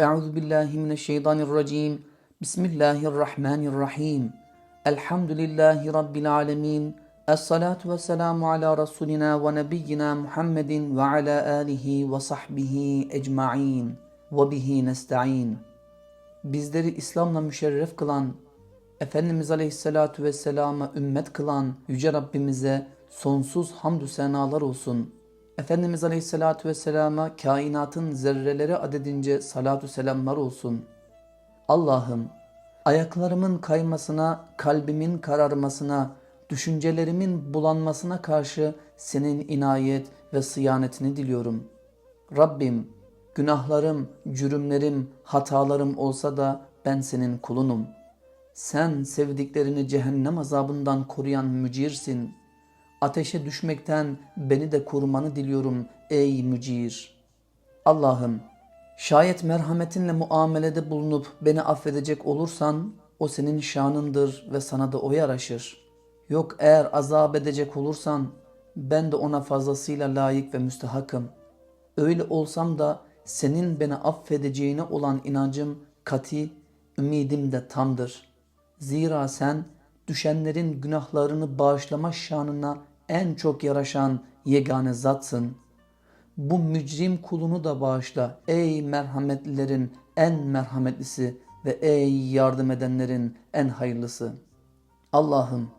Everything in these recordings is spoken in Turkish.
Euzu billahi mineşşeytanirracim. Bismillahirrahmanirrahim. Elhamdülillahi rabbil alamin. Essalatu vesselamu ala rasulina ve nebiyyina Muhammedin ve ala alihi ve sahbihi ecmaîn. Ve bihi nestaîn. Bizleri İslam'la müşerref kılan, Efendimiz Aleyhisselatü Vesselam'a ümmet kılan Yüce Rabbimize sonsuz hamdü senalar olsun. Efendimiz Aleyhisselatü Vesselam'a kainatın zerreleri adedince salatu selamlar olsun. Allah'ım ayaklarımın kaymasına, kalbimin kararmasına, düşüncelerimin bulanmasına karşı senin inayet ve sıyanetini diliyorum. Rabbim günahlarım, cürümlerim, hatalarım olsa da ben senin kulunum. Sen sevdiklerini cehennem azabından koruyan mücirsin. Ateşe düşmekten beni de korumanı diliyorum ey mücir. Allah'ım şayet merhametinle muamelede bulunup beni affedecek olursan o senin şanındır ve sana da o yaraşır. Yok eğer azap edecek olursan ben de ona fazlasıyla layık ve müstehakım. Öyle olsam da senin beni affedeceğine olan inancım kati, ümidim de tamdır. Zira sen düşenlerin günahlarını bağışlama şanına en çok yaraşan yegane zatsın. Bu mücrim kulunu da bağışla ey merhametlilerin en merhametlisi ve ey yardım edenlerin en hayırlısı. Allah'ım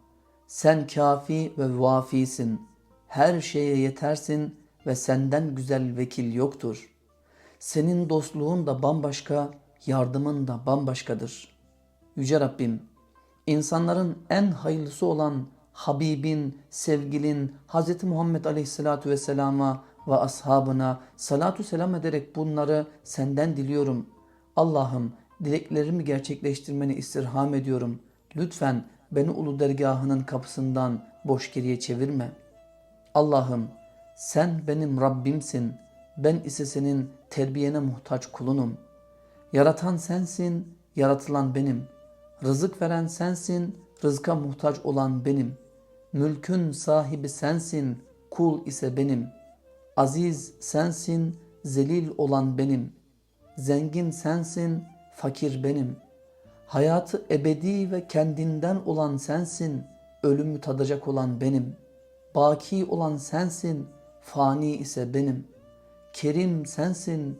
sen kafi ve vafisin. Her şeye yetersin ve senden güzel vekil yoktur. Senin dostluğun da bambaşka, yardımın da bambaşkadır. Yüce Rabbim, insanların en hayırlısı olan Habibin, sevgilin Hz. Muhammed Aleyhisselatü Vesselam'a ve ashabına salatu selam ederek bunları senden diliyorum. Allah'ım dileklerimi gerçekleştirmeni istirham ediyorum. Lütfen beni ulu dergahının kapısından boş geriye çevirme. Allah'ım sen benim Rabbimsin. Ben ise senin terbiyene muhtaç kulunum. Yaratan sensin, yaratılan benim. Rızık veren sensin, rızka muhtaç olan benim. Mülkün sahibi sensin, kul ise benim. Aziz sensin, zelil olan benim. Zengin sensin, fakir benim. Hayatı ebedi ve kendinden olan sensin, ölümü tadacak olan benim. Baki olan sensin, fani ise benim. Kerim sensin,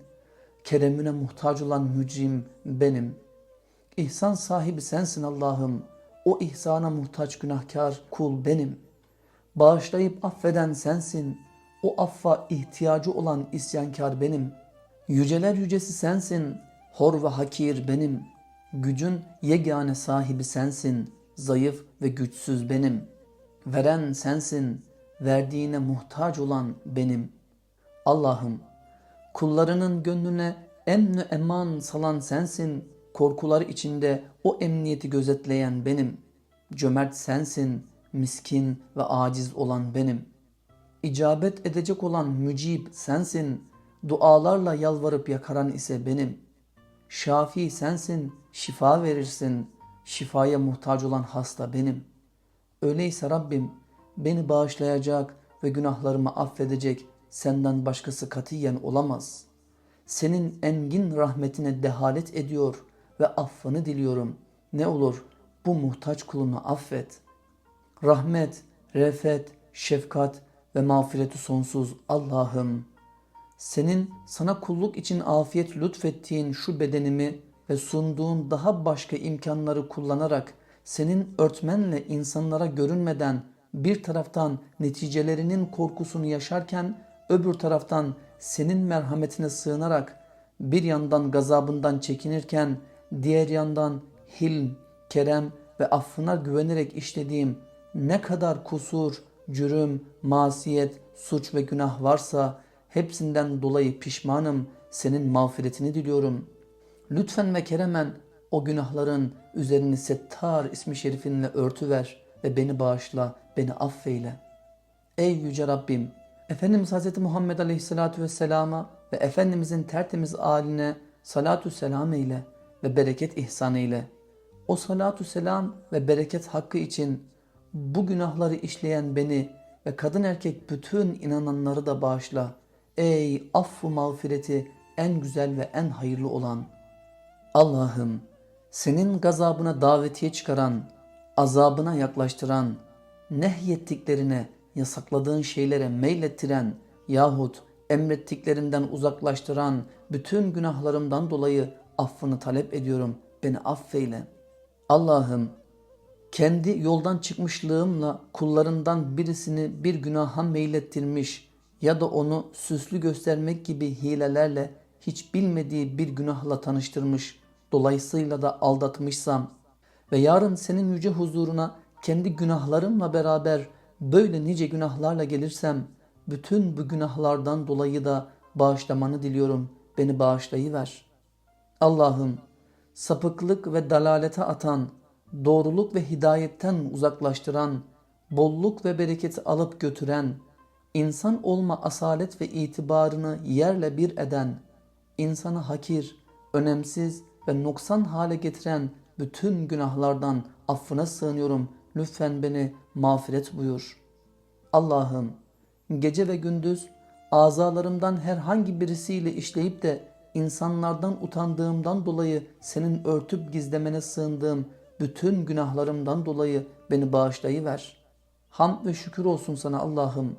keremine muhtaç olan mücrim benim. İhsan sahibi sensin Allah'ım. O ihsana muhtaç günahkar kul benim. Bağışlayıp affeden sensin. O affa ihtiyacı olan isyankar benim. Yüceler yücesi sensin. Hor ve hakir benim. Gücün yegane sahibi sensin. Zayıf ve güçsüz benim. Veren sensin. Verdiğine muhtaç olan benim. Allah'ım kullarının gönlüne emnü eman salan sensin. Korkuları içinde o emniyeti gözetleyen benim. Cömert sensin, miskin ve aciz olan benim. İcabet edecek olan mücib sensin. Dualarla yalvarıp yakaran ise benim. Şafi sensin, şifa verirsin. Şifaya muhtaç olan hasta benim. Öyleyse Rabbim beni bağışlayacak ve günahlarımı affedecek senden başkası katiyen olamaz. Senin engin rahmetine dehalet ediyor ve affını diliyorum. Ne olur bu muhtaç kulunu affet. Rahmet, refet, şefkat ve mağfireti sonsuz Allah'ım. Senin sana kulluk için afiyet lütfettiğin şu bedenimi ve sunduğun daha başka imkanları kullanarak senin örtmenle insanlara görünmeden bir taraftan neticelerinin korkusunu yaşarken öbür taraftan senin merhametine sığınarak bir yandan gazabından çekinirken diğer yandan hilm, kerem ve affına güvenerek işlediğim ne kadar kusur, cürüm, masiyet, suç ve günah varsa hepsinden dolayı pişmanım, senin mağfiretini diliyorum. Lütfen ve keremen o günahların üzerini Settar ismi şerifinle örtüver ve beni bağışla, beni affeyle. Ey Yüce Rabbim! Efendimiz Hz. Muhammed Aleyhisselatü Vesselam'a ve Efendimizin tertemiz aline salatu selam eyle ve bereket ihsan eyle. O salatu selam ve bereket hakkı için bu günahları işleyen beni ve kadın erkek bütün inananları da bağışla. Ey affu mağfireti, en güzel ve en hayırlı olan. Allah'ım senin gazabına davetiye çıkaran, azabına yaklaştıran, nehyettiklerine, yasakladığın şeylere meylettiren yahut emrettiklerinden uzaklaştıran bütün günahlarımdan dolayı affını talep ediyorum. Beni affeyle. Allah'ım kendi yoldan çıkmışlığımla kullarından birisini bir günaha meylettirmiş ya da onu süslü göstermek gibi hilelerle hiç bilmediği bir günahla tanıştırmış, dolayısıyla da aldatmışsam ve yarın senin yüce huzuruna kendi günahlarımla beraber böyle nice günahlarla gelirsem, bütün bu günahlardan dolayı da bağışlamanı diliyorum. Beni bağışlayıver. Allah'ım sapıklık ve dalalete atan, doğruluk ve hidayetten uzaklaştıran, bolluk ve bereketi alıp götüren, insan olma asalet ve itibarını yerle bir eden, insanı hakir, önemsiz ve noksan hale getiren bütün günahlardan affına sığınıyorum. Lütfen beni mağfiret buyur. Allah'ım gece ve gündüz azalarımdan herhangi birisiyle işleyip de insanlardan utandığımdan dolayı senin örtüp gizlemene sığındığım bütün günahlarımdan dolayı beni bağışlayıver. Hamd ve şükür olsun sana Allah'ım.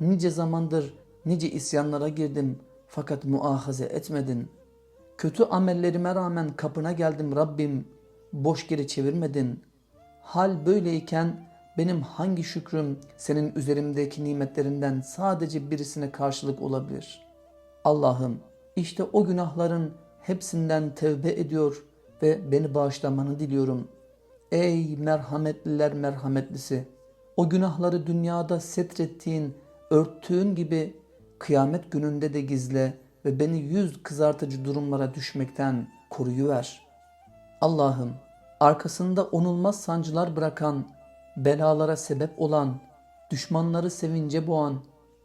Nice zamandır nice isyanlara girdim fakat muahaze etmedin. Kötü amellerime rağmen kapına geldim Rabbim. Boş geri çevirmedin. Hal böyleyken benim hangi şükrüm senin üzerimdeki nimetlerinden sadece birisine karşılık olabilir? Allah'ım işte o günahların hepsinden tevbe ediyor ve beni bağışlamanı diliyorum. Ey merhametliler merhametlisi! O günahları dünyada setrettiğin, örttüğün gibi kıyamet gününde de gizle ve beni yüz kızartıcı durumlara düşmekten koruyuver. Allah'ım arkasında onulmaz sancılar bırakan, belalara sebep olan, düşmanları sevince boğan,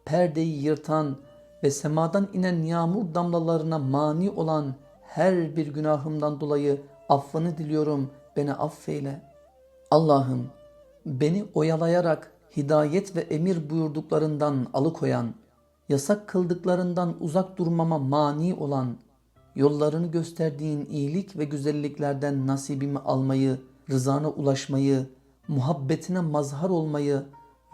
perdeyi yırtan ve semadan inen yağmur damlalarına mani olan her bir günahımdan dolayı affını diliyorum, beni affeyle. Allah'ım beni oyalayarak hidayet ve emir buyurduklarından alıkoyan, yasak kıldıklarından uzak durmama mani olan, yollarını gösterdiğin iyilik ve güzelliklerden nasibimi almayı, rızana ulaşmayı, muhabbetine mazhar olmayı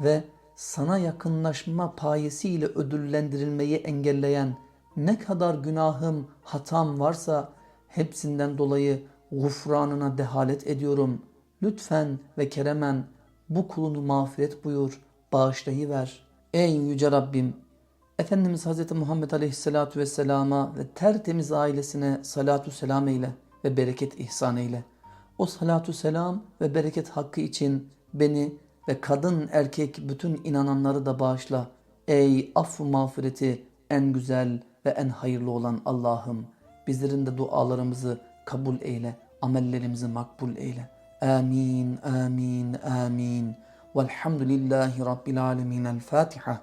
ve sana yakınlaşma payesiyle ödüllendirilmeyi engelleyen ne kadar günahım, hatam varsa hepsinden dolayı gufranına dehalet ediyorum. Lütfen ve keremen bu kulunu mağfiret buyur, bağışlayıver. Ey yüce Rabbim! Efendimiz Hz. Muhammed Aleyhisselatü Vesselam'a ve tertemiz ailesine salatu selam eyle ve bereket ihsan eyle. O salatu selam ve bereket hakkı için beni ve kadın erkek bütün inananları da bağışla. Ey affı mağfireti en güzel ve en hayırlı olan Allah'ım bizlerin de dualarımızı kabul eyle, amellerimizi makbul eyle. Amin, amin, amin. Velhamdülillahi Rabbil alemin. El Fatiha.